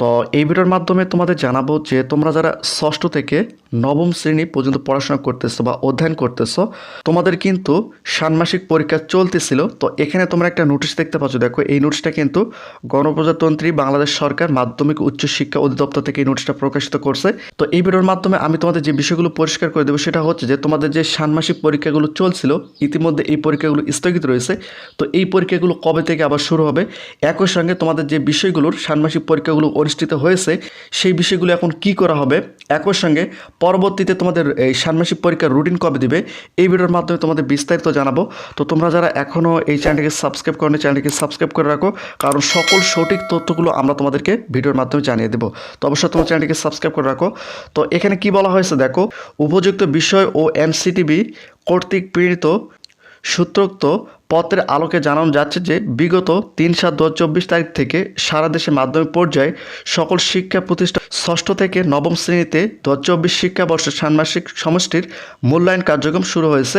তো এই ভিডিওর মাধ্যমে তোমাদের জানাব যে তোমরা যারা ষষ্ঠ থেকে নবম শ্রেণি পর্যন্ত পড়াশোনা করতেছো বা অধ্যয়ন করতেছো, তোমাদের কিন্তু ষান্মাসিক পরীক্ষা চলতেছিল। তো এখানে তোমরা একটা নোটিশ দেখতে পাচ্ছ। দেখো, এই নোটিশটা কিন্তু গণপ্রজাতন্ত্রী বাংলাদেশ সরকার মাধ্যমিক উচ্চ শিক্ষা অধিদপ্তর থেকে এই নোটিশটা প্রকাশিত করছে। তো এই ভিডিওর মাধ্যমে আমি তোমাদের যে বিষয়গুলো পরিষ্কার করে দেবো, সেটা হচ্ছে যে তোমাদের যে ষান্মাসিক পরীক্ষাগুলো চলছিল, ইতিমধ্যে এই পরীক্ষাগুলো স্থগিত রয়েছে। তো এই পরীক্ষাগুলো কবে থেকে আবার শুরু হবে? একই সঙ্গে তোমাদের যে বিষয়গুলোর ষান্মাসিক পরীক্ষাগুলো অনুষ্ঠিত হয়েছে, সেই বিষয়গুলো এখন কি করা হবে? একই সঙ্গে পরবর্তীতে তোমাদের এই ষান্মাসিক পরীক্ষার রুটিন কবে দিবে? এই ভিডিওর মাধ্যমে তোমাদের বিস্তারিত জানাব। তো তোমরা যারা এখনও এই চ্যানেলটিকে সাবস্ক্রাইব করনি চ্যানেলটিকে সাবস্ক্রাইব করে রাখো। কারণ সকল সঠিক তথ্যগুলো আমরা তোমাদেরকে ভিডিওর মাধ্যমে জানিয়ে দেবো। তো অবশ্যই তোমার চ্যানেলটিকে সাবস্ক্রাইব করে রাখো। তো এখানে কি বলা হয়েছে দেখো, উপযুক্ত বিষয় ও এমসিটিভি কর্তৃক প্রেরিত সূত্রোক্ত পত্রের আলোকে জানানো যাচ্ছে যে বিগত তিন সাত দু চব্বিশ তারিখ থেকে সারা দেশে মাধ্যমিক পর্যায়ে সকল শিক্ষা প্রতিষ্ঠান ষষ্ঠ থেকে নবম শ্রেণীতে দু চব্বিশ শিক্ষাবর্ষের ষান্মাসিক সমষ্টির মূল্যায়ন কার্যক্রম শুরু হয়েছে।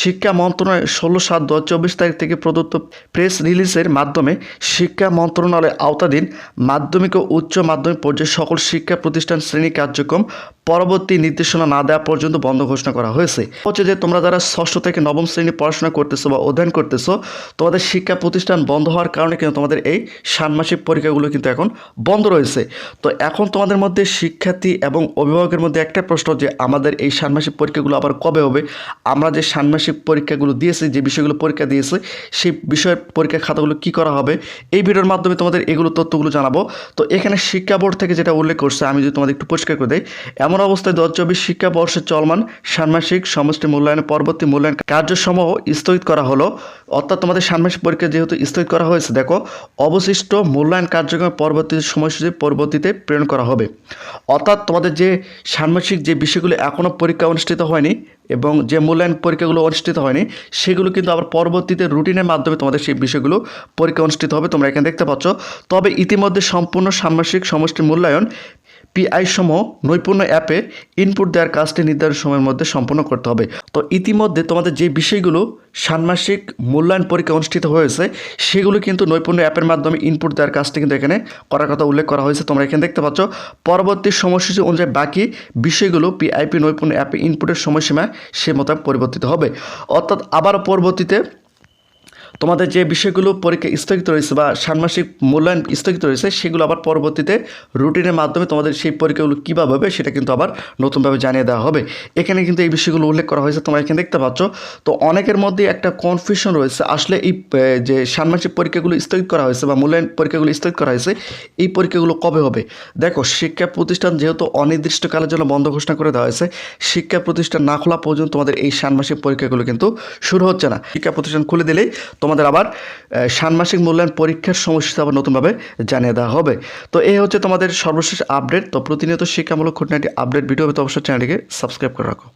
শিক্ষা মন্ত্রণালয় ষোলো সাত দু চব্বিশ তারিখ থেকে প্রদত্ত প্রেস রিলিজের মাধ্যমে শিক্ষা মন্ত্রণালয়ের আওতাধীন মাধ্যমিক ও উচ্চ মাধ্যমিক পর্যায়ে সকল শিক্ষা প্রতিষ্ঠান শ্রেণি কার্যক্রম পরবর্তী নির্দেশনা না দেওয়া পর্যন্ত বন্ধ ঘোষণা করা হয়েছে। হচ্ছে যে তোমরা যারা ষষ্ঠ থেকে নবম শ্রেণি পড়াশোনা করতেছো বা অধ্যয়ন করতেছো, তোমাদের শিক্ষা প্রতিষ্ঠান বন্ধ হওয়ার কারণে কিন্তু তোমাদের এই ষান্মাসিক পরীক্ষাগুলো কিন্তু এখন বন্ধ রয়েছে। তো এখন তোমাদের মধ্যে শিক্ষার্থী এবং অভিভাবকের মধ্যে একটা প্রশ্ন যে, আমাদের এই ষান্মাসিক পরীক্ষাগুলো আবার কবে হবে? আমরা যে ষান্মাসিক পরীক্ষাগুলো দিয়েছি, যে বিষয়গুলো পরীক্ষা দিয়েছে, সেই বিষয়ের পরীক্ষা খাতাগুলো কি করা হবে? এই ভিডিওর মাধ্যমে তোমাদের এগুলো তথ্যগুলো জানাব। তো এখানে শিক্ষা বোর্ড থেকে যেটা উল্লেখ করছে, আমি যদি তোমাদের একটু পরিষ্কার করে দিই, এমন অবস্থায় দশ চব্বিশ শিক্ষাবর্ষে চলমান ষান্মাসিক সমষ্টি মূল্যায়নের পরবর্তী মূল্যায়ন কার্যসমূহ স্থগিত করা হলো। অর্থাৎ তোমাদের ষান্মাসিক পরীক্ষা যেহেতু স্থগিত করা হয়েছে, দেখো, অবশিষ্ট মূল্যায়ন কার্যক্রম পরবর্তী সময়সূচি পরবর্তীতে প্রেরণ করা হবে। অর্থাৎ তোমাদের যে ষান্মাসিক যে বিষয়গুলো এখনও পরীক্ষা অনুষ্ঠিত হয়নি এবং যে মূল্যায়ন পরীক্ষাগুলো অনুষ্ঠিত হয়নি, সেগুলো কিন্তু আবার পরবর্তীতে রুটিনের মাধ্যমে তোমাদের সেই বিষয়গুলো পরীক্ষা অনুষ্ঠিত হবে, তোমরা এখানে দেখতে পাচ্ছ। তবে ইতিমধ্যে সম্পূর্ণ ষান্মাসিক সমষ্টি মূল্যায়ন পিআই সম নৈপুণ্য অ্যাপে ইনপুট দেওয়ার কাজটি নির্ধারণ সময়ের মধ্যে সম্পন্ন করতে হবে। তো ইতিমধ্যে তোমাদের যে বিষয়গুলো ষান্মাসিক মূল্যায়ন পরীক্ষা অনুষ্ঠিত হয়েছে, সেগুলো কিন্তু নৈপুণ্য অ্যাপের মাধ্যমে ইনপুট দেওয়ার কাজটি কিন্তু এখানে করার কথা উল্লেখ করা হয়েছে। তোমরা এখানে দেখতে পাচ্ছ, পরবর্তী সময়সূচি অনুযায়ী বাকি বিষয়গুলো পিআইপি নৈপুণ্য অ্যাপে ইনপুটের সময়সীমা সে মোতাবেক পরিবর্তিত হবে। অর্থাৎ আবার পরবর্তীতে তোমাদের যে বিষয়গুলো পরীক্ষা স্থগিত রয়েছে বা ষান্মাসিক মূল্যায়ন স্থগিত রয়েছে, সেগুলো আবার পরবর্তীতে রুটিনের মাধ্যমে তোমাদের সেই পরীক্ষাগুলো কীভাবে হবে সেটা কিন্তু আবার নতুনভাবে জানিয়ে দেওয়া হবে। এখানে কিন্তু এই বিষয়গুলো উল্লেখ করা হয়েছে, তোমরা এখানে দেখতে পাচ্ছ। তো অনেকের মধ্যে একটা কনফিউশন রয়েছে, আসলে এই যে ষান্মাসিক পরীক্ষাগুলো স্থগিত করা হয়েছে বা মূল্যায়ন পরীক্ষাগুলো স্থগিত করা হয়েছে, এই পরীক্ষাগুলো কবে হবে? দেখো, শিক্ষা প্রতিষ্ঠান যেহেতু অনির্দিষ্টকালের জন্য বন্ধ ঘোষণা করে দেওয়া হয়েছে, শিক্ষা প্রতিষ্ঠান না খোলা পর্যন্ত তোমাদের এই ষান্মাসিক পরীক্ষাগুলো কিন্তু শুরু হচ্ছে না। শিক্ষা প্রতিষ্ঠান খুলে দিলেই তোমাদের আবার আহ, ষান্মাসিক মূল্যায়ন পরীক্ষার সময়সূচি আবার নতুনভাবে জানিয়ে দেওয়া হবে। তো এই হচ্ছে তোমাদের সর্বশেষ আপডেট তো প্রতিনিয়ত শিক্ষামূলক খুঁটিনাটি আপডেট ভিডিও হবে তো অবশ্যই চ্যানেলটিকে সাবস্ক্রাইব করে রাখো।